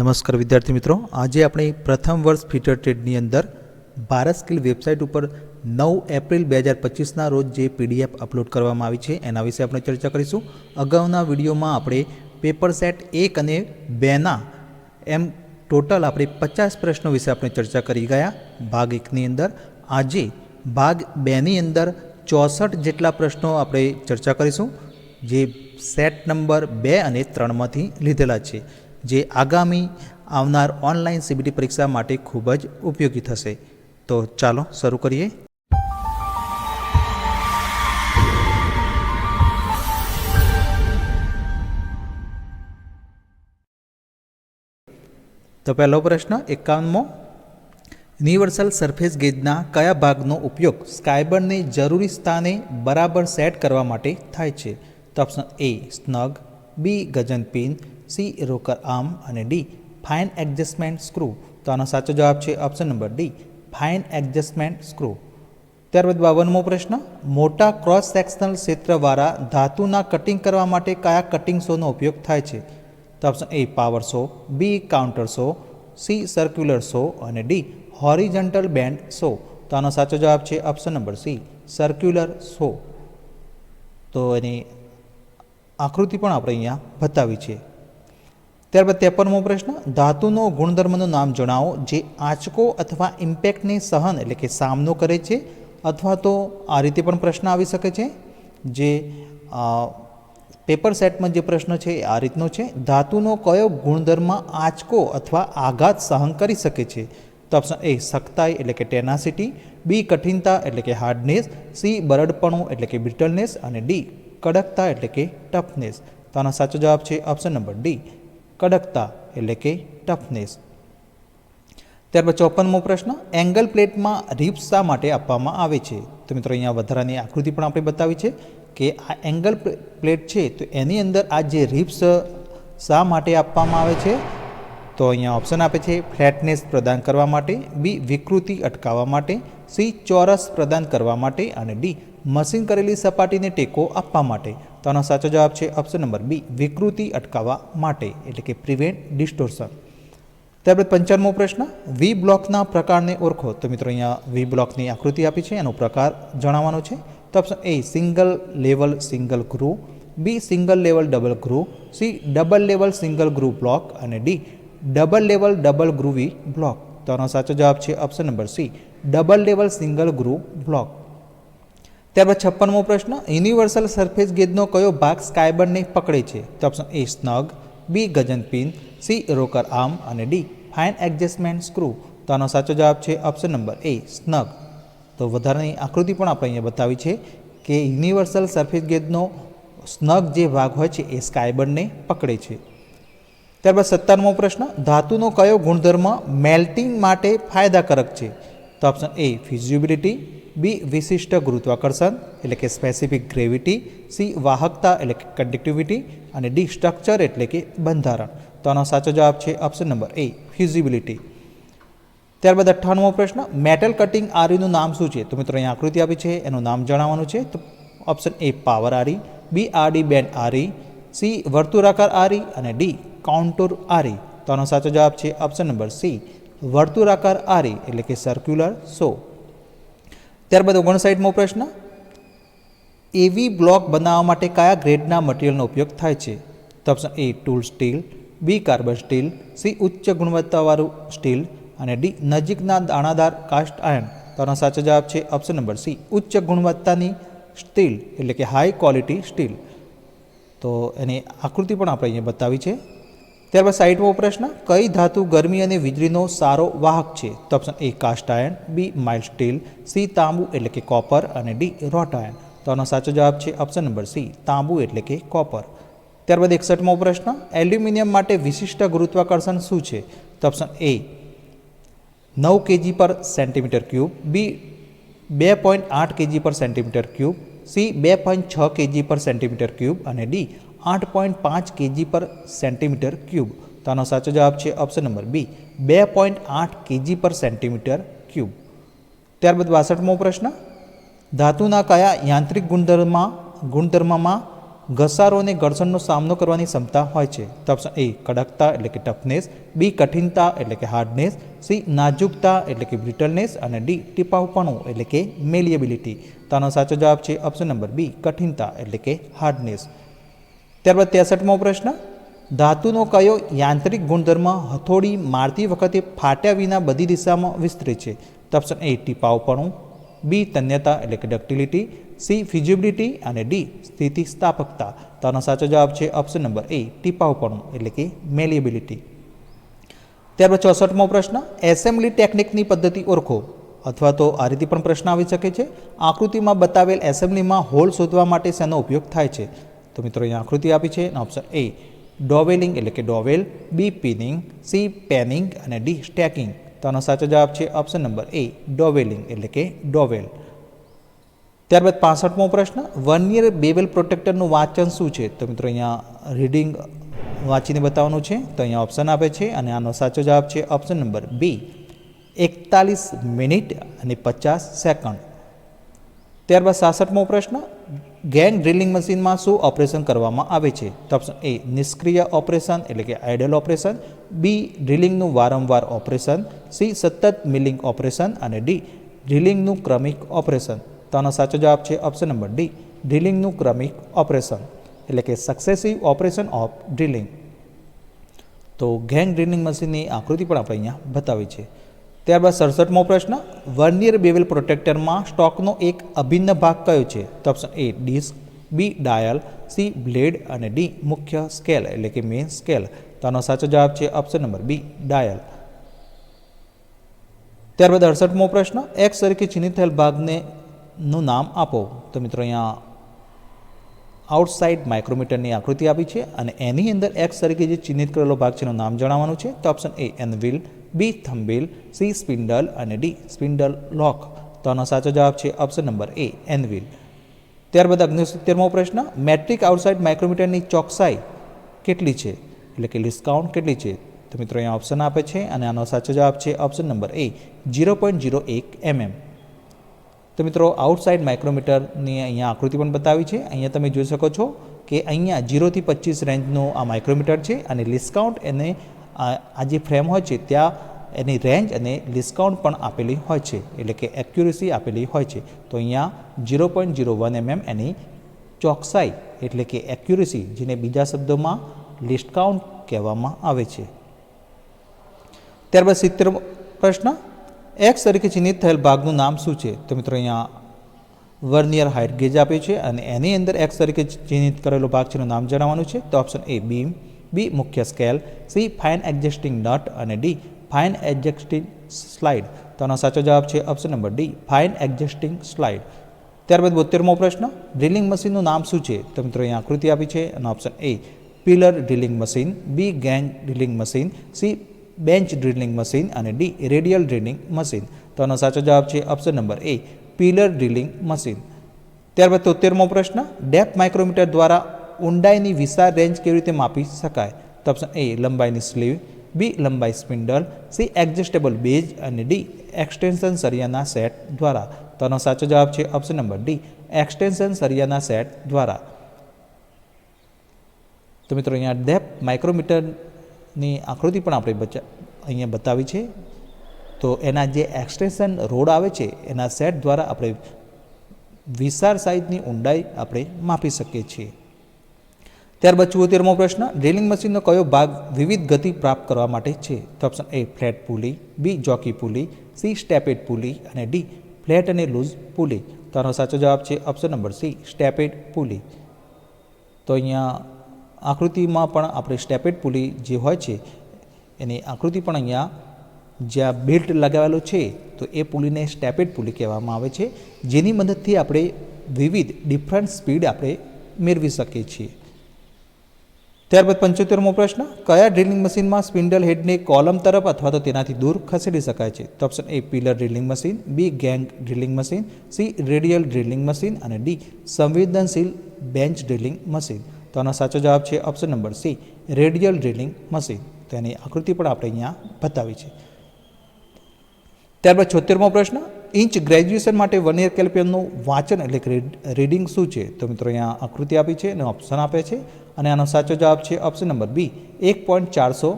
નમસ્કાર વિદ્યાર્થી મિત્રો. આજે આપણે પ્રથમ વર્ષ ફીટર ટ્રેડની અંદર ભારત સ્કિલ વેબસાઇટ ઉપર નવ એપ્રિલ બે હજાર પચીસના રોજ જે પીડીએફ અપલોડ કરવામાં આવી છે, એના વિશે આપણે ચર્ચા કરીશું. અગાઉના વિડીયોમાં આપણે પેપર સેટ એક અને બેના એમ ટોટલ આપણે પચાસ પ્રશ્નો વિશે આપણે ચર્ચા કરી ગયા. ભાગ એકની અંદર આજે ભાગ બેની અંદર ચોસઠ જેટલા પ્રશ્નો આપણે ચર્ચા કરીશું, જે સેટ નંબર બે અને ત્રણમાંથી લીધેલા છે. જે આગામી આવનાર ઓનલાઈન સીબીટી પરીક્ષા માટે ખૂબ જ ઉપયોગી થશે. તો ચાલો શરૂ કરીએ. તો પહેલો પ્રશ્ન, એકાવનમો. યુનિવર્સલ સરફેસ ગેજના કયા ભાગનો ઉપયોગ સ્કાયબરને જરૂરી સ્થાને બરાબર સેટ કરવા માટે થાય છે? તો option A, snug. B gudgeon pin C, rocker arm અને ડી, ફાઇન એડજસ્ટમેન્ટ સ્ક્રૂ. તો આનો સાચો જવાબ છે option number D, fine adjustment screw. ત્યારબાદ બાવનમો પ્રશ્ન, મોટા ક્રોસ સેક્શનલ ક્ષેત્રવાળા ધાતુના કટિંગ કરવા માટે કયા કટિંગ શોનો ઉપયોગ થાય છે? તો option A, power saw, B, counter saw, C, circular saw અને ડી હોરિજન્ટલ બેન્ડ શો. તો આનો સાચો જવાબ છે option number C, circular saw તો એની આકૃતિ પણ આપણે અહીંયા બતાવી છે. ત્યારબાદ ત્રેપનમો પ્રશ્ન, ધાતુનો ગુણધર્મનું નામ જણાવો જે આંચકો અથવા ઇમ્પેક્ટને સહન એટલે કે સામનો કરે છે અથવા તો આ રીતે પણ પ્રશ્ન આવી શકે છે. જે પેપર સેટમાં જે પ્રશ્ન છે એ આ રીતનો છે. ધાતુનો કયો ગુણધર્મ આંચકો અથવા આઘાત સહન કરી શકે છે? તો ઓપ્શન એ સખ્તાઈ એટલે કે ટેનાસિટી. બી કઠિનતા એટલે કે હાર્ડનેસ સી બરડપણું એટલે કે બ્રિટલનેસ અને ડી કડકતા એટલે કે ટફનેસ તો આનો સાચો જવાબ છે ઓપ્શન નંબર ડી કડકતા એટલે કે ટફનેસ ત્યારબાદ ચોપનમો પ્રશ્ન એંગલ પ્લેટમાં રિપ્સ શા માટે આપવામાં આવે છે? તો મિત્રો, અહીંયા વધારાની આકૃતિ પણ આપણે બતાવી છે કે આ એંગલ પ્લેટ છે, તો એની અંદર આ જે રિપ્સ શા માટે આપવામાં આવે છે? તો અહીંયા ઓપ્શન આપે છે ફ્લેટનેસ પ્રદાન કરવા માટે બી વિકૃતિ અટકાવવા માટે સી ચોરસ પ્રદાન કરવા માટે, અને ડી મશીન કરેલી સપાટીને ટેકો આપવા માટે. તો આનો સાચો જવાબ છે ઓપ્શન નંબર બી વિકૃતિ અટકાવવા માટે, એટલે કે પ્રિવેન્ટ ડિસ્ટોર્શન ત્યારબાદ પંચાણમો પ્રશ્ન વી બ્લોકના પ્રકારને ઓળખો. તો મિત્રો અહીંયા વી બ્લોકની આકૃતિ આપી છે, એનો પ્રકાર જણાવવાનો છે. તો option A single level single groove B single level double groove C double level single groove block અને D double level double groove block તો આનો સાચો જવાબ છે option number C double level single groove block ત્યારબાદ છપ્પનમો પ્રશ્ન universal surface ગેજનો કયો ભાગ સ્કાયબર્ડને પકડે છે? તો option A snug B gudgeon pin C rocker arm અને ડી ફાઇન એડજસ્ટમેન્ટ સ્ક્રૂ તો આનો સાચો જવાબ છે ઓપ્શન નંબર એ સ્નગ. તો વધારાની આકૃતિ પણ આપણે અહીંયા બતાવી છે કે યુનિવર્સલ સરફેસ ગેજનો સ્નગ જે ભાગ હોય છે એ સ્કાયબર્ડને પકડે છે. ત્યારબાદ સત્તાવનમો પ્રશ્ન, ધાતુનો કયો ગુણધર્મ મેલ્ટિંગ માટે ફાયદાકારક છે? તો ઓપ્શન એ ફિઝિબિલિટી બી વિશિષ્ટ ગુરુત્વાકર્ષણ, એટલે કે સ્પેસિફિક ગ્રેવિટી સી વાહકતા, એટલે કે કન્ડક્ટિવિટી અને ડી સ્ટ્રક્ચર એટલે કે બંધારણ. તો આનો સાચો જવાબ છે ઓપ્શન નંબર એ ફ્યુઝિબિલિટી ત્યારબાદ અઠ્ઠાણુંમો પ્રશ્ન મેટલ કટિંગ આરીનું નામ શું છે? તો મિત્રો, અહીં આકૃતિ આપી છે, એનું નામ જણાવવાનું છે. તો ઓપ્શન એ પાવર આરી બી આરડી બેન્ડ આરી સી વર્તુળાકાર આરી, અને ડી કાઉન્ટોર આરી. તો આનો સાચો જવાબ છે ઓપ્શન નંબર સી વર્તુળાકાર આરી, એટલે કે સર્ક્યુલર સો ત્યારબાદ ઓગણસાઠમો પ્રશ્ન, એવી બ્લોક બનાવવા માટે કયા ગ્રેડના મટીરિયલનો ઉપયોગ થાય છે? તો option A, tool steel, B, carbon steel, C, ઉચ્ચ ગુણવત્તાવાળું સ્ટીલ અને ડી, નજીકના દાણાદાર કાસ્ટ આયર્ન. તો આનો સાચો જવાબ છે ઓપ્શન નંબર સી, ઉચ્ચ ગુણવત્તાની સ્ટીલ, એટલે કે હાઈ ક્વોલિટી સ્ટીલ. તો એની આકૃતિ પણ આપણે અહીંયા બતાવી છે. ત્યારબાદ સાઈડમો પ્રશ્ન, કઈ ધાતુ ગરમી અને વીજળીનો સારો વાહક છે? તો option A cast B mild steel C તાંબુ એટલે કે કોપર અને ડી રોટ આયર્ન તો આનો સાચો જવાબ છે ઓપ્શન નંબર સી તાંબુ એટલે કે કોપર ત્યારબાદ એકસઠમો પ્રશ્ન, એલ્યુમિનિયમ માટે વિશિષ્ટ ગુરુત્વાકર્ષણ શું છે? તો ઓપ્શન એ નવ કેજી પર સેન્ટીમીટર ક્યુબ બી બે પોઈન્ટ આઠ કેજી પર સેન્ટીમીટર ક્યુબ સી બે પોઈન્ટ છ કેજી પર સેન્ટીમીટર ક્યુબ અને ડી આઠ પોઈન્ટ પાંચ કેજી પર સેન્ટીમીટર ક્યુબ. તો આનો સાચો જવાબ છે ઓપ્શન નંબર બી, બે પોઈન્ટ આઠ કેજી પર સેન્ટીમીટર ક્યુબ. ત્યારબાદ બાસઠમો પ્રશ્ન, ધાતુના કયા યાંત્રિક ગુણધર્મમાં ગુણધર્મમાં ઘસારો અને ઘર્ષણનો સામનો કરવાની ક્ષમતા હોય છે? તો ઓપ્શન એ, કડકતા એટલે કે ટફનેસ, બી, કઠિનતા એટલે કે હાર્ડનેસ, સી, નાજુકતા એટલે કે બ્રિટલનેસ, અને ડી ટીપાવપણું એટલે કે મેલિએબિલિટી. તો આનો સાચો જવાબ છે ઓપ્શન નંબર બી, કઠિનતા એટલે કે હાર્ડનેસ. ત્યારબાદ ત્રેસઠમો પ્રશ્ન, ધાતુનો કયો યાંત્રિક ગુણધર્મ હથોડી મારતી વખતે ફાટ્યા વિના બધી દિશામાં વિસ્તરે છે? તો ઓપ્શન એ ટીપાવપણું બી તન્યતા એટલે કે ડક્ટિલિટી સી ફિઝિબિલિટી અને ડી સ્થિતિસ્થાપકતા. તો આનો સાચો જવાબ છે ઓપ્શન નંબર એ ટીપાવપણું એટલે કે મેલિએબિલિટી ત્યારબાદ ચોસઠમો પ્રશ્ન એસેમ્બલી ટેકનિકની પદ્ધતિ ઓળખો. અથવા તો આ રીતે પણ પ્રશ્ન આવી શકે છે. આકૃતિમાં બતાવેલ એસેમ્બલીમાં હોલ શોધવા માટે શેનો ઉપયોગ થાય છે? તો મિત્રો અહીંયા આકૃતિ આપી છે ઓપ્શન એ ડોવેલિંગ એટલે કે dowel B pinning C peening અને ડી સ્ટેકિંગ તો આનો સાચો જવાબ છે ઓપ્શન નંબર એ ડોવેલિંગ એટલે કે ડોવેલ ત્યારબાદ પાસઠમો પ્રશ્ન વન યર બેબલ પ્રોટેક્ટરનું વાંચન શું છે? તો મિત્રો અહીંયા રીડિંગ વાંચીને બતાવવાનું છે. તો અહીંયા ઓપ્શન આપે છે અને આનો સાચો જવાબ છે ઓપ્શન નંબર બી એકતાલીસ મિનિટ અને પચાસ સેકન્ડ. ત્યારબાદ સાસઠમો પ્રશ્ન ગેંગ ડ્રિલિંગ મશીનમાં શું ઓપરેશન કરવામાં આવે છે? તો ઓપ્શન એ નિષ્ક્રિય ઓપરેશન એટલે કે આઇડલ ઓપરેશન, બી ડ્રિલિંગનું વારંવાર ઓપરેશન, સી સતત મિલિંગ ઓપરેશન અને ડી ડ્રિલિંગનું ક્રમિક ઓપરેશન. તો આનો સાચો જવાબ છે ઓપ્શન નંબર ડી, ડ્રિલિંગનું ક્રમિક ઓપરેશન એટલે કે સક્સેસિવ ઓપરેશન ઓફ ડ્રિલિંગ તો ગેંગ ડ્રિલિંગ મશીનની આકૃતિ પણ આપણે અહીંયા બતાવી છે. ત્યારબાદ સડસઠમો પ્રશ્ન, વર્નિયર બેવેલ પ્રોટેક્ટરમાં સ્ટોકનો એક અભિન્ન ભાગ કયો છે? તો option A disc B dial C blade અને ડી મુખ્ય સ્કેલ, એટલે કે મેઇન સ્કેલ. તો આનો સાચો જવાબ છે ઓપ્શન નંબર બી ડાયલ. ત્યારબાદ અડસઠમો પ્રશ્ન એક્સ તરીકે ચિહ્નિત થયેલ ભાગને નું નામ આપો. તો મિત્રો અહીંયા આઉટસાઇડ માઇક્રોમીટરની આકૃતિ આપી છે અને એની અંદર એક્સ તરીકે જે ચિહ્નિત કરેલો ભાગ છે એનું નામ જણાવવાનું છે. તો option A anvil B thimble C spindle અને ડી સ્પિન્ડલ લોક તો આનો સાચો જવાબ છે ઓપ્શન નંબર એ એનવિલ ત્યારબાદ અગ્નિસિત્તેરમો પ્રશ્ન મેટ્રિક આઉટસાઇડ માઇક્રોમીટરની ચોકસાઈ કેટલી છે? એટલે કે ડિસ્કાઉન્ટ કેટલી છે? તો મિત્રો અહીંયા ઓપ્શન આપે છે અને આનો સાચો જવાબ છે option number A zero point zero એક એમએમ તો મિત્રો આઉટસાઇડ માઇક્રોમીટરની અહીંયા આકૃતિ પણ બતાવી છે. અહીંયા તમે જોઈ શકો છો કે અહીંયા જીરોથી પચીસ રેન્જનું આ માઇક્રોમીટર છે અને ડિસ્કાઉન્ટ એને આ જે ફ્રેમ હોય છે, ત્યાં એની રેન્જ અને ડિસ્કાઉન્ટ પણ આપેલી હોય છે, એટલે કે એક્યુરેસી આપેલી હોય છે. તો અહીંયા zero point zero one MM એની ચોકસાઈ, એટલે કે એક્યુરેસી, જેને બીજા શબ્દોમાં ડિસ્કાઉન્ટ કહેવામાં આવે છે. ત્યારબાદ સિત્તેર પ્રશ્ન એક્સ તરીકે ચિહ્નિત થયેલ ભાગનું નામ શું છે? તો મિત્રો અહીંયા વર્નિયર હાઇટ ગેજ આપ્યું છે અને એની અંદર એક્સ તરીકે ચિહ્નિત કરેલો ભાગ છે, એનું નામ જણાવવાનું છે. તો ઓપ્શન એ બીમ. બી મુખ્ય scale C fine adjusting nut અને ડી ફાઇન એડજસ્ટિંગ સ્લાઇડ તો આનો સાચો જવાબ છે option number D fine adjusting slide ત્યારબાદ બોતેરમો પ્રશ્ન ડ્રિલિંગ મશીનનું નામ શું છે? તો મિત્રો, અહીંયા આકૃતિ આપી છે અને option A pillar drilling machine B gang drilling machine C bench drilling machine અને ડી રેડિયલ ડ્રિલિંગ મશીન તો આનો સાચો જવાબ છે option number A pillar drilling machine ત્યારબાદ તોતેરમો પ્રશ્ન ડેપ માઇક્રોમીટર દ્વારા ઊંડાઈની વિશાળ રેન્જ કેવી રીતે માપી શકાય? તો ઓપ્શન એ લંબાઈની સ્લીવ. બી લંબાઈ સ્પિન્ડલ. C adjustable base. અને ડી એક્સટેન્શન સરિયાના સેટ દ્વારા. તેનો સાચો જવાબ છે ઓપ્શન નંબર ડી એક્સટેન્શન સરિયાના સેટ દ્વારા. તો મિત્રો, અહીંયા ડેપ માઇક્રોમીટરની આકૃતિ પણ આપણે બચા, અહીંયા બતાવી છે. તો એના જે એક્સટેન્શન રોડ આવે છે, એના સેટ દ્વારા આપણે વિશાળ સાઇઝની ઊંડાઈ આપણે માપી શકીએ છીએ. ત્યારબાદ ચુઓતેરમો પ્રશ્ન ડ્રિલિંગ મશીનનો કયો ભાગ વિવિધ ગતિ પ્રાપ્ત કરવા માટે છે? તો option A flat pulley B jockey pulley C stepped pulley અને ડી ફ્લેટ અને લૂઝ પુલી તો આનો સાચો જવાબ છે option number C stepped pulley તો અહીંયા આકૃતિમાં પણ આપણે સ્ટેપેડ પુલી જે હોય છે, એની આકૃતિ પણ અહીંયા જ્યાં બેલ્ટ લગાવેલો છે, તો એ પુલીને સ્ટેપેડ પુલી કહેવામાં આવે છે. જેની મદદથી આપણે વિવિધ ડિફરન્ટ સ્પીડ આપણે મેળવી શકીએ છીએ. ત્યારબાદ પંચોતેરમો પ્રશ્ન, કયા ડ્રિલિંગ મશીનમાં સ્પિન્ડલ હેડને કોલમ તરફ અથવા તો તેનાથી દૂર ખસેડી શકાય છે? તો option A pillar drilling machine B gang drilling machine C radial drilling machine અને ડી સંવેદનશીલ બેન્ચ ડ્રિલિંગ મશીન તો આનો સાચો જવાબ છે option number C radial drilling machine તેની આકૃતિ પણ આપણે અહીંયા બતાવી છે. ત્યારબાદ છોતેરમો પ્રશ્ન, ઇંચ ગ્રેજ્યુએશન માટે વન ઇયર કેલ્પિયનનું વાંચન એટલે રીડિંગ શું છે? તો મિત્રો, અહીંયા આકૃતિ આપી છે અને ઓપ્શન આપે છે. અને આનો સાચો જવાબ છે ઓપ્શન નંબર બી એક પોઈન્ટ ચારસો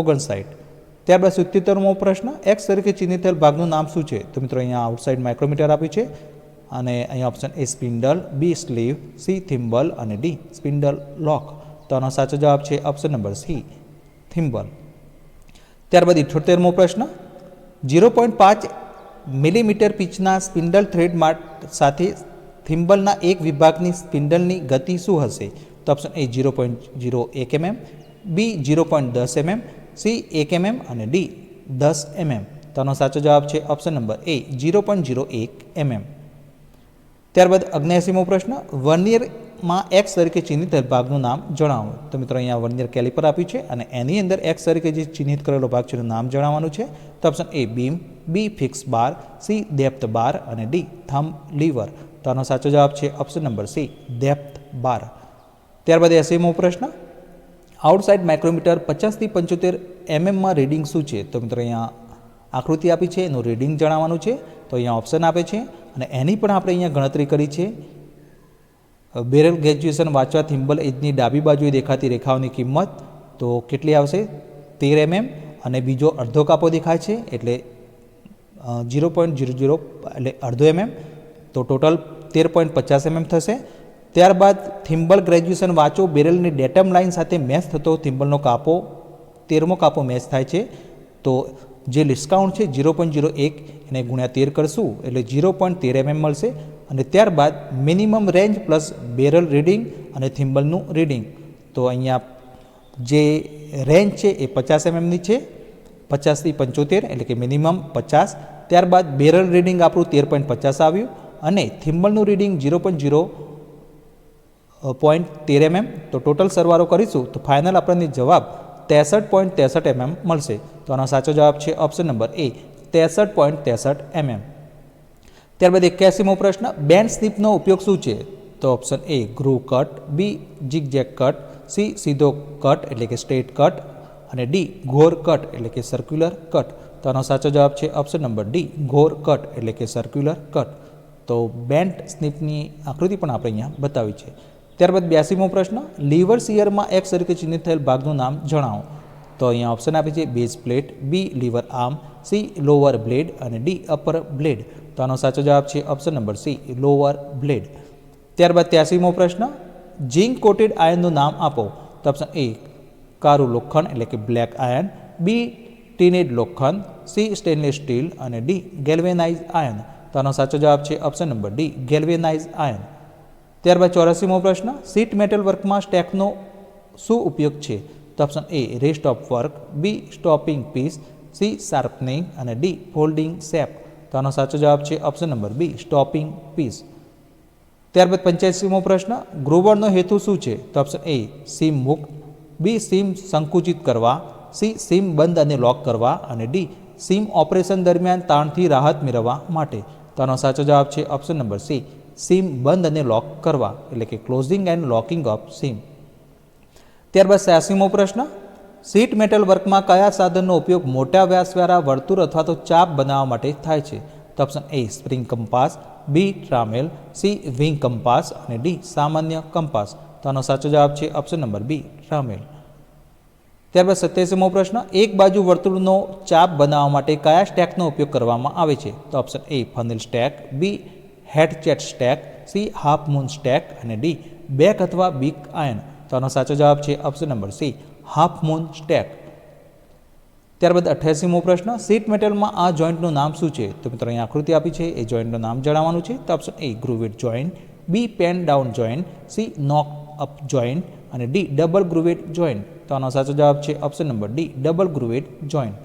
ઓગણસાઠ. ત્યારબાદ સિત્યોતેરમો પ્રશ્ન એક્સ તરીકે ચિહ્નિત થયેલ ભાગનું નામ શું છે? તો મિત્રો અહીંયા આઉટસાઇડ માઇક્રોમીટર આપ્યું છે અને અહીંયા option A spindle B sleeve C thimble અને ડી સ્પિન્ડલ લોક તો આનો સાચો જવાબ છે ઓપ્શન નંબર સી થિમ્બલ ત્યારબાદ ઇઠોતેરમો પ્રશ્ન ઝીરો પોઈન્ટ પાંચ મિલીમીટર પીચના સ્પિન્ડલ થ્રેડ સાથે થિમ્બલના એક વિભાગની સ્પિન્ડલની ગતિ શું હશે? તો option A zero point zero એક એમએમ બી ઝીરો પોઈન્ટ દસ એમએમ સી એક એમએમ અને ડી દસ એમએમ તો આનો સાચો જવાબ છે option number A zero point zero એક એમએમ ત્યારબાદ અગ્નેસીમો પ્રશ્ન વર્નિયરમાં એક્સ તરીકે ચિહ્નિત ભાગનું નામ જણાવો. તો મિત્રો અહીંયા વર્નિયર કેલિપર આપ્યું છે અને એની અંદર એક્સ તરીકે જે ચિહ્નિત કરેલો ભાગ છે એનું નામ જણાવવાનું છે. તો option A beam B fix bar C depth bar અને ડી થમ લીવર તો આનો સાચો જવાબ છે option number C depth bar ત્યારબાદ એસીમો પ્રશ્ન. આઉટસાઇડ માઇક્રોમીટર પચાસથી પંચોતેર એમએમમાં રીડિંગ શું છે? તો મિત્રો અહીંયા આકૃતિ આપી છે, એનું રીડિંગ જણાવવાનું છે. તો અહીંયા ઓપ્શન આપે છે અને એની પણ આપણે અહીંયા ગણતરી કરી છે. બેરલ ગ્રેજ્યુએશન વાંચવા થિમ્બલ એજની ડાબી બાજુએ દેખાતી રેખાઓની કિંમત, તો કેટલી આવશે? તેર એમએમ અને બીજો અડધો કાપો દેખાય છે, એટલે જીરો પોઈન્ટ ઝીરો ઝીરો એટલે અડધો એમએમ તો ટોટલ તેર પોઈન્ટ પચાસ એમએમ થશે. ત્યારબાદ થિમ્બલ ગ્રેજ્યુએશન વાંચો, બેરલની ડેટમ લાઇન સાથે મેચ થતો થિમ્બલનો કાપો, તેરમો કાપો મેચ થાય છે. તો જે ડિસ્કાઉન્ટ છે ઝીરો પોઈન્ટ ઝીરો એક, એને ગુણ્યા તેર કરશું, એટલે ઝીરો પોઈન્ટ તેર એમએમ મળશે. અને ત્યારબાદ minimum range plus barrel reading અને થિમ્બલનું રીડિંગ. તો અહીંયા જે રેન્જ છે એ પચાસ એમએમની છે, પચાસથી પંચોતેર, એટલે કે મિનિમમ પચાસ. ત્યારબાદ બેરલ રીડિંગ આપણું તેર પોઈન્ટ પચાસ આવ્યું. અને થિમ્બલનું reading zero point zero point તેર એમએમ તો ટોટલ સરવારો કરીશું તો ફાઇનલ આપણને જવાબ ત્રેસઠ પોઈન્ટ ત્રેસઠ એમએમ મળશે. તો આનો સાચો જવાબ છે ઓપ્શન નંબર એ ત્રેસઠ પોઈન્ટ ત્રેસઠ એમએમ ત્યારબાદ એક્યાસીમો પ્રશ્ન બેન્ડ સ્નીપનો ઉપયોગ શું છે? તો option A groove cut B zigzag cut C સીધો કટ એટલે કે સ્ટ્રેટ કટ અને ડી ઘોર કટ એટલે કે સર્ક્યુલર કટ તો આનો સાચો જવાબ છે ઓપ્શન નંબર ડી ઘોર કટ એટલે કે સર્ક્યુલર કટ તો બેન્ટ સ્નીપની આકૃતિ પણ આપણે અહીંયા બતાવી છે. ત્યારબાદ બ્યાસીમો પ્રશ્ન, લીવર સિયરમાં એક્સ તરીકે ચિહ્નિત થયેલ ભાગનું નામ જણાવો. તો અહીંયા ઓપ્શન આપે છે base plate B lever arm C lower blade અને ડી અપર બ્લેડ. તો આનો સાચો જવાબ છે option number C lower blade. ત્યારબાદ ત્યાસીમો પ્રશ્ન, ઝીંક કોટેડ આયનનું નામ આપો. તો ઓપ્શન એ કારું લોખંડ એટલે કે બ્લેક આયન બી ટીનેડ લોખંડ સી સ્ટેનલેસ સ્ટીલ અને ડી ગેલ્વેનાઇઝ આયન. તો આનો સાચો જવાબ છે option number D galvanize iron. ત્યારબાદ ચોરાસીમો પ્રશ્ન સીટ મેટલ વર્કમાં સ્ટેકનો શું ઉપયોગ છે? તો option A rest of work B stopping piece C sharpening અને ડી ફોલ્ડિંગ સેપ તો આનો સાચો જવાબ છે option number B stopping piece ત્યારબાદ પંચ્યાસીમો પ્રશ્ન ગ્રુવરનો હેતુ શું છે? તો ઓપ્શન એ સીમ મુક્ત બી સીમ સંકુચિત કરવા. સી સીમ બંધ અને લોક કરવા. અને ડી સીમ ઓપરેશન દરમિયાન તાણથી રાહત મેળવવા માટે. તો આનો સાચો જવાબ છે ઓપ્શન નંબર સી સીમ બંધ અને લોક કરવા, એટલે કે closing end locking of seam ત્યારબાદ છ્યાસીમો પ્રશ્ન સીટ મેટલ વર્કમાં કયા સાધનનો ઉપયોગ મોટા વ્યાસવાળા વર્તુળ અથવા તો ચાપ બનાવવા માટે થાય છે? તો option A spring compass B trammel C wing compass અને ડી સામાન્ય કંપાસ તો આનો સાચો જવાબ છે ઓપ્શન નંબર બી ટ્રામેલ ત્યારબાદ સત્યાસીમો પ્રશ્ન, એક બાજુ વર્તુળનો ચાપ બનાવવા માટે કયા સ્ટેકનો ઉપયોગ કરવામાં આવે છે? તો option A funnel stake B hatchet stake, C half moon stake અને ડી બેક અથવા બીક આયન. તો આનો સાચો જવાબ છે option number C, half moon stake. ત્યારબાદ અઠ્યાસીમો પ્રશ્ન સીટ મેટલમાં આ જોઈન્ટનું નામ શું છે? તો મિત્રો અહીં આકૃતિ આપી છે, એ જોઈન્ટનું નામ જણાવવાનું છે. તો option A, grooved joint, B pan down joint, C knock up joint અને ડી ડબલ ગ્રુવેટ જોઈન્ટ. તો આનો સાચો જવાબ છે option number D, double grooved joint.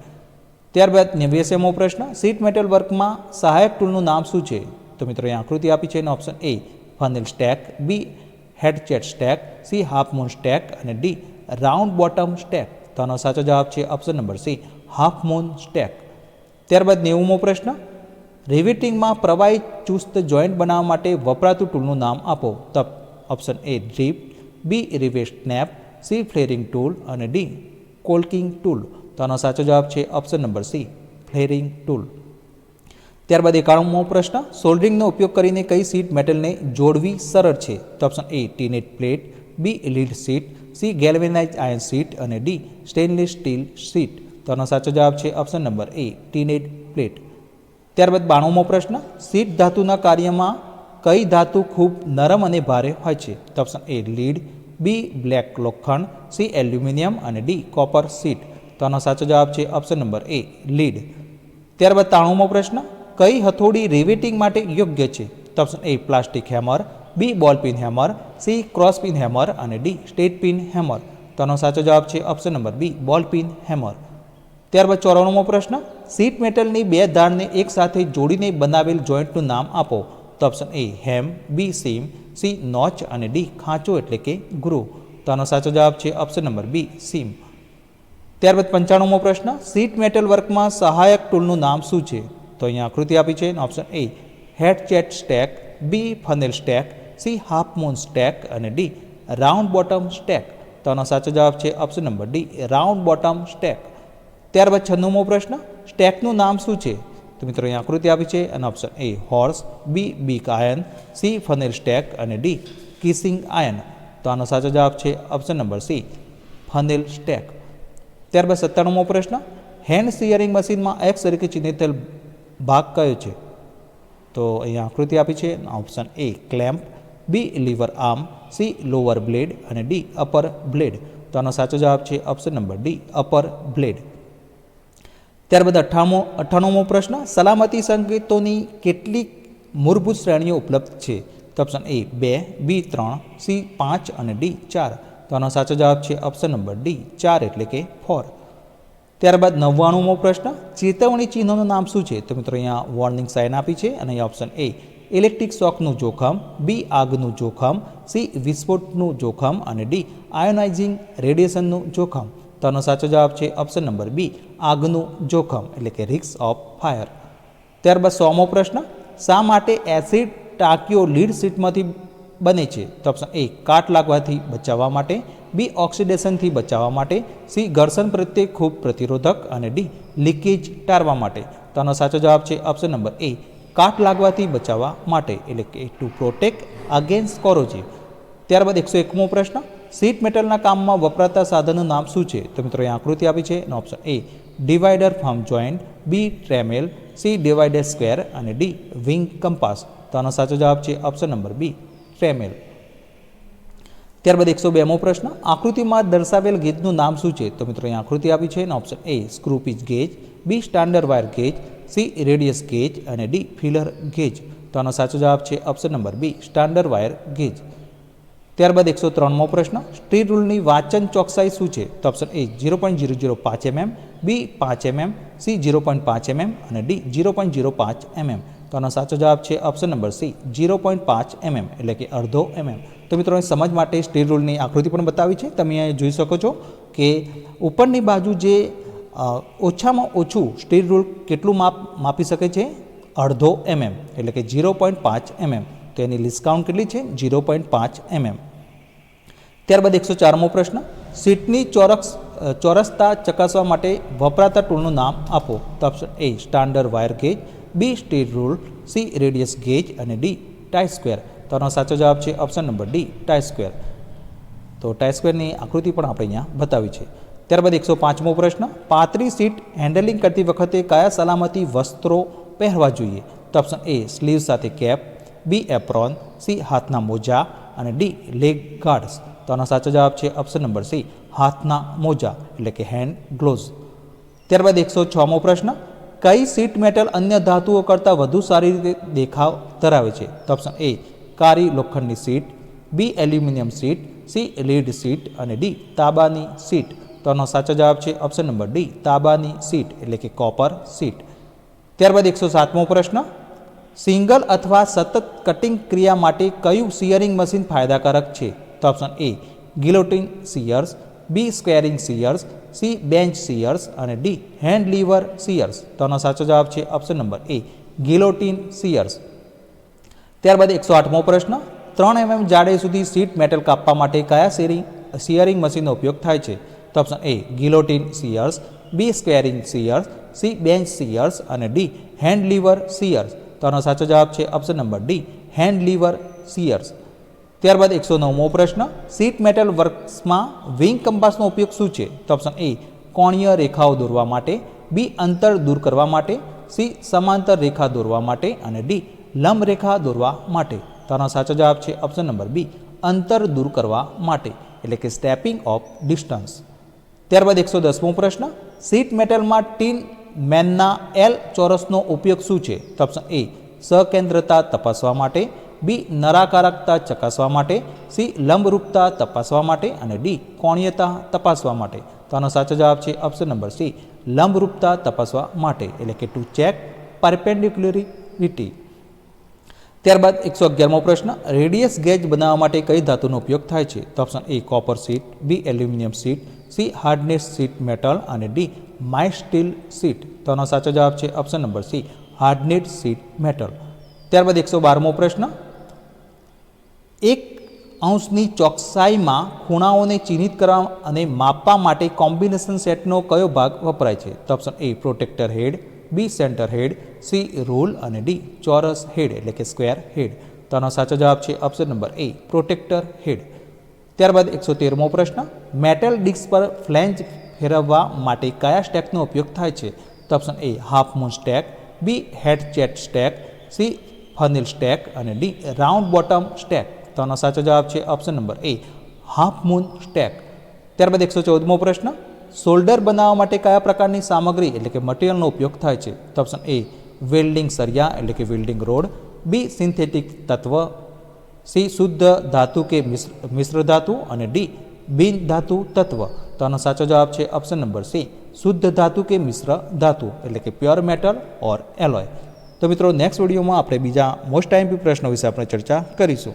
ત્યારબાદ નેવ્યાસીમો પ્રશ્ન સીટ મેટલ વર્કમાં સહાયક ટૂલનું નામ શું છે? તો મિત્રો, અહીં આકૃતિ આપી છે. એનો option A funnel stake B hatchet stake C half moon stake અને ડી રાઉન્ડ બોટમ સ્ટેક તો આનો સાચો જવાબ છે option number C half moon stake ત્યારબાદ નેવુંમો પ્રશ્ન રિવિટિંગમાં પ્રવાહી ચુસ્ત જોઈન્ટ બનાવવા માટે વપરાતું ટૂલનું નામ આપો. તો option A drip B rivet snap C flaring tool અને ડી કોલ્કિંગ ટૂલ તો આનો સાચો જવાબ છે option number C flaring tool ત્યારબાદ એકાણુંમો પ્રશ્ન, સોલ્ડરિંગનો ઉપયોગ કરીને કઈ સીટ મેટલને જોડવી સરળ છે? તો option A tinned plate, B lead sheet C galvanise iron sheet અને ડી સ્ટેનલેસ સ્ટીલ સીટ તો આનો સાચો જવાબ છે option number A tinned plate. ત્યારબાદ બાણુંમો પ્રશ્ન સીટ ધાતુના કાર્યમાં કઈ ધાતુ ખૂબ નરમ અને ભારે હોય છે? તો option A, lead, B black લોખંડ, સી એલ્યુમિનિયમ અને ડી કોપર સીટ તો આનો સાચો જવાબ છે ઓપ્શન નંબર એ, લીડ. ત્યારબાદ ત્રાણુંમો પ્રશ્ન કઈ હથોડી રિવેટિંગ માટે યોગ્ય છે? તો option A plastic hammer B ball pin hammer C cross pin hammer અને ડી સ્ટેટ પિન હેમર તો આનો સાચો જવાબ છે ઓપ્શન નંબર બી બોલ પિન હેમર ત્યારબાદ ચોરાણુંમો પ્રશ્ન. સીટ મેટલની બે ધારને એકસાથે જોડીને બનાવેલ જોઈન્ટનું નામ આપો. તો option A hem B seam C notch અને ડી ખાંચો એટલે કે ગ્રુ તો આનો સાચો જવાબ છે ઓપ્શન નંબર બી સીમ ત્યારબાદ પંચાણુંમો પ્રશ્ન. સીટ મેટલ વર્કમાં સહાયક ટૂલનું નામ શું છે? તો અહીંયા આકૃતિ આપી છે option A hatchet stake B funnel stake C half moon stake અને ડી રાઉન્ડ બોટમ સ્ટેક તો આનો સાચો જવાબ છે option number D round bottom stake ત્યારબાદ છન્નુમો પ્રશ્ન સ્ટેકનું નામ શું છે? તો મિત્રો અહીંયા આકૃતિ આપી છે અને option A horse B beak iron C funnel stake અને ડી કિસિંગ આયન તો આનો સાચો જવાબ છે option number C funnel stake ત્યારબાદ સત્તાણુંમો પ્રશ્ન હેન્ડ સિયરિંગ મશીનમાં એક્સ તરીકે ચિહ્નિત થયેલ ભાગ કયો છે? તો અહીંયા આકૃતિ આપી છે. Option A clamp B lever arm C lower blade અને ડી અપર બ્લેડ તો આનો સાચો જવાબ છે option number D upper blade ત્યારબાદ અઠ્ઠામો, અઠ્ઠાણુંમો પ્રશ્ન, સલામતી સંકેતોની કેટલીક મૂળભૂત શ્રેણીઓ ઉપલબ્ધ છે? તો ઓપ્શન એ બે બી ત્રણ સી પાંચ અને ડી ચાર. તો આનો સાચો જવાબ છે ઓપ્શન નંબર ડી ચાર એટલે કે ફોર ત્યારબાદ નવ્વાણુંમો પ્રશ્ન, ચેતવણી ચિહ્નોનું નામ શું છે? તો મિત્રો અહીંયા વોર્નિંગ સાઇન આપી છે અને અહીંયા ઓપ્શન એ ઇલેક્ટ્રિક શોકનું જોખમ બી આગનું જોખમ સી વિસ્ફોટનું જોખમ અને ડી આયોનાઇઝિંગ રેડિયેશનનું જોખમ. તો આનો સાચો જવાબ છે ઓપ્શન નંબર બી આગનું જોખમ, એટલે કે રિક્સ ઓફ ફાયર ત્યારબાદ સોમો પ્રશ્ન, શા માટે એસિડ ટાંકીઓ લીડ સીટમાંથી બને છે? તો ઓપ્શન એ કાટ લાગવાથી બચાવવા માટે. બી ઓક્સિડેશનથી બચાવવા માટે, સી ઘર્ષણ પ્રત્યે ખૂબ પ્રતિરોધક અને ડી લીકેજ ટાળવા માટે. તો આનો સાચો જવાબ છે ઓપ્શન નંબર એ કાટ લાગવાથી બચાવવા માટે, એટલે કે ટુ પ્રોટેક્ટ અગેન્સ્ટ કોરોજીવ ત્યારબાદ એકસો એકમો પ્રશ્ન સીટ મેટલના કામમાં વપરાતા સાધનનું નામ શું છે? તો મિત્રો અહીં આકૃતિ આપી છે. એનો option A divider firm joint B trammel C divider square અને ડી વિંગ કંપાસ તો આનો સાચો જવાબ છે ઓપ્શન નંબર બી ટ્રેમેલ ત્યારબાદ એકસો બેમો પ્રશ્ન, આકૃતિમાં દર્શાવેલ ગેજનું નામ શું છે? તો મિત્રો, અહીં આકૃતિ આપી છે અને option A screw pitch gauge B standard wire gauge C radius gauge અને ડી ફિલર ગેજ તો આનો સાચો જવાબ છે option number B standard wire gauge ત્યારબાદ એકસો ત્રણમો પ્રશ્ન સ્ટ્રી રૂલની વાંચન ચોકસાઈ શું છે? તો option A zero point zero zero પાંચ એમએમ બી પાંચ એમએમ સી ઝીરો પોઈન્ટ પાંચ એમએમ અને ડી જીરો પોઈન્ટ ઝીરો પાંચ એમએમ તો આનો સાચો જવાબ છે option number C zero point પાંચ એમએમ એટલે કે અડધો એમએમ તો મિત્રો સમજ માટે સ્ટીલ રૂલની આકૃતિ પણ બતાવી છે. તમે જોઈ શકો છો કે ઉપરની બાજુ જે ઓછામાં ઓછું સ્ટીલ રૂલ કેટલું માપ, માપી શકે છે? અડધો એમએમ એટલે કે જીરો પોઈન્ટ પાંચ એમએમ તો એની ડિસ્કાઉન્ટ કેટલી છે? જીરો પોઈન્ટ પાંચ એમએમ ત્યારબાદ એકસો ચારમો પ્રશ્ન, સીટની ચોરસ ચોરસતા ચકાસવા માટે વપરાતા ટૂલનું નામ આપો. તો option A standard wire gauge B steel rule, C radius gauge અને ડી ટાઈ સ્ક્વેર. તો આનો સાચો જવાબ છે option number D, try square. તો ટાઈ સ્ક્વેરની આકૃતિ પણ આપણે અહીંયા બતાવી છે. ત્યારબાદ એકસો પાંચમો પ્રશ્ન, પાતળી સીટ હેન્ડલિંગ કરતી વખતે કયા સલામતી વસ્ત્રો પહેરવા જોઈએ? તો ઓપ્શન એ, સ્લીવ સાથે કેપ, બી એપ્રોન, સી હાથના મોજા અને ડી લેગ ગાર્ડ્સ. તો આનો સાચો જવાબ છે ઓપ્શન નંબર સી, હાથના મોજા, એટલે કે હેન્ડ ગ્લોવ્સ. ત્યારબાદ એકસો છમો પ્રશ્ન કઈ સીટ મેટલ અન્ય ધાતુઓ કરતાં વધુ સારી રીતે દેખાવ ધરાવે છે? તો ઓપ્શન એ કારી લોખંડની sheet B aluminium sheet C lead sheet અને ડી તાબાની સીટ તો આનો સાચો જવાબ છે ઓપ્શન નંબર ડી તાબાની સીટ એટલે કે કોપર સીટ ત્યારબાદ એકસો સાતમો પ્રશ્ન, સિંગલ અથવા સતત કટિંગ ક્રિયા માટે કયું સિયરિંગ મશીન ફાયદાકારક છે? તો option A guillotine shears B squaring shears C bench shears અને ડી હેન્ડ લીવર સિયર્સ તો આનો સાચો જવાબ છે option number A guillotine shears ત્યારબાદ એકસો આઠમો પ્રશ્ન, ત્રણ એમએમ જાડે સુધી સીટ મેટલ કાપવા માટે કયા શેરિંગ સિયરિંગ મશીનનો ઉપયોગ થાય છે? તો option A guillotine shears B squaring shears C bench shears અને ડી હેન્ડ લીવર સિયર્સ તો આનો સાચો જવાબ છે option number D hand lever shears ત્યારબાદ એકસો નવમો પ્રશ્ન સીટ મેટલ વર્ક્સમાં વિંગ કંપાસનો ઉપયોગ શું છે? તો ઓપ્શન એ કોણીય રેખાઓ દોરવા માટે બી અંતર દૂર કરવા માટે સી સમાંતર રેખા દોરવા માટે, અને ડી લંબ રેખા દોરવા માટે. તો આનો સાચો જવાબ છે ઓપ્શન નંબર બી અંતર દૂર કરવા માટે, એટલે કે સ્ટેપિંગ ઓફ ડિસ્ટન્સ ત્યારબાદ એકસો દસમો પ્રશ્ન સીટ મેટલમાં ટીન મેનના એલ ચોરસનો ઉપયોગ શું છે? તો ઓપ્શન એ સકેન્દ્રતા તપાસવા માટે બી નરાકારકતા ચકાસવા માટે, સી લંબરૂપતા તપાસવા માટે અને ડી કોણીયતા તપાસવા માટે. તો આનો સાચો જવાબ છે ઓપ્શન નંબર સી, લંબરૂપતા તપાસવા માટે, એટલે કે ટુ ચેક પરપેન્ડિક્યુલરિટી ત્યારબાદ એકસો અગિયારમો પ્રશ્ન, રેડિયસ ગેજ બનાવવા માટે કઈ ધાતુનો ઉપયોગ થાય છે? તો option A copper sheet B aluminium sheet C hardness sheet metal અને ડી માય સ્ટીલ સીટ તો આનો સાચો જવાબ છે option number C hardened sheet metal ત્યારબાદ એકસો બારમો પ્રશ્ન એક અંશની ચોકસાઈમાં ખૂણાઓને ચિહ્નિત કરવા અને માપવા માટે કોમ્બિનેશન સેટનો કયો ભાગ વપરાય છે? તો option A protractor head B centre head C rule અને ડી ચોરસ હેડ એટલે કે સ્ક્વેર હેડ તો આનો સાચો જવાબ છે option number A protractor head ત્યારબાદ એકસો તેરમો પ્રશ્ન મેટલ ડિસ્ક પર ફ્લેન્જ ફેરવવા માટે કયા સ્ટેકનો ઉપયોગ થાય છે? તો option A half moon stake B hatchet stake C funnel stake અને ડી રાઉન્ડ બોટમ સ્ટેક તો આનો સાચો જવાબ છે option number A half moon stake ત્યારબાદ એકસો ચૌદમો પ્રશ્ન શોલ્ડર બનાવવા માટે કયા પ્રકારની સામગ્રી એટલે કે મટીરિયલનો ઉપયોગ થાય છે? તો ઓપ્શન એ વેલ્ડિંગ સરિયા એટલે કે વેલ્ડિંગ રોડ બી સિન્થેટિક તત્વ. સી શુદ્ધ ધાતુ કે મિશ્ર મિશ્ર ધાતુ. અને ડી બિન ધાતુ તત્વ. તો આનો સાચો જવાબ છે ઓપ્શન નંબર સી શુદ્ધ ધાતુ કે મિશ્ર ધાતુ એટલે કે પ્યોર મેટલ ઓર એલોય તો મિત્રો નેક્સ્ટ વિડીયોમાં આપણે બીજા મોસ્ટ ટાઈમ પ્રશ્નો વિશે આપણે ચર્ચા કરીશું.